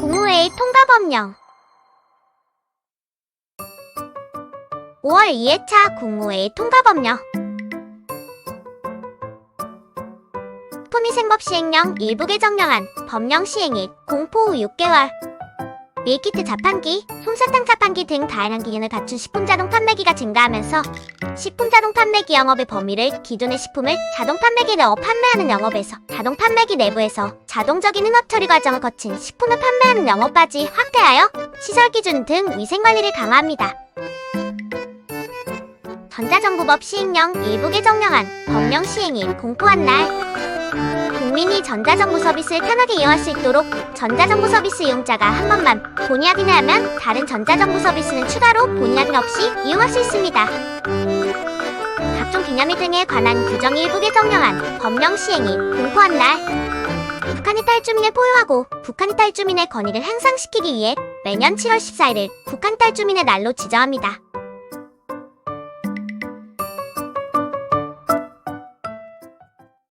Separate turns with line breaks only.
공무회의 통과 법령. 5월 2회차 국무회의 통과 법령. 품위생법 시행령 일부 개정령안 법령 시행일 공포 후 6개월 밀키트 자판기, 솜사탕 자판기 등 다양한 기능을 갖춘 식품 자동 판매기가 증가하면서 식품 자동 판매기 영업의 범위를 기존의 식품을 자동 판매기 내어 판매하는 영업에서 자동 판매기 내부에서 자동적인 흥업 처리 과정을 거친 식품을 판매하는 영업까지 확대하여 시설 기준 등 위생 관리를 강화합니다. 전자정부법 시행령 일부 개정령안 법령 시행일 공포한 날 국민이 전자정부 서비스를 편하게 이용할 수 있도록 전자정부 서비스 이용자가 한 번만 본의 확인을 하면 다른 전자정부 서비스는 추가로 본의 확인 없이 이용할 수 있습니다. 각종 기념일 등에 관한 규정 일부 개정령안 법령 시행일 공포한 날 북한 이 탈 주민을 포효하고 북한 이탈 주민의 권익을 향상시키기 위해 매년 7월 14일을 북한 이탈 주민의 날로 지정합니다.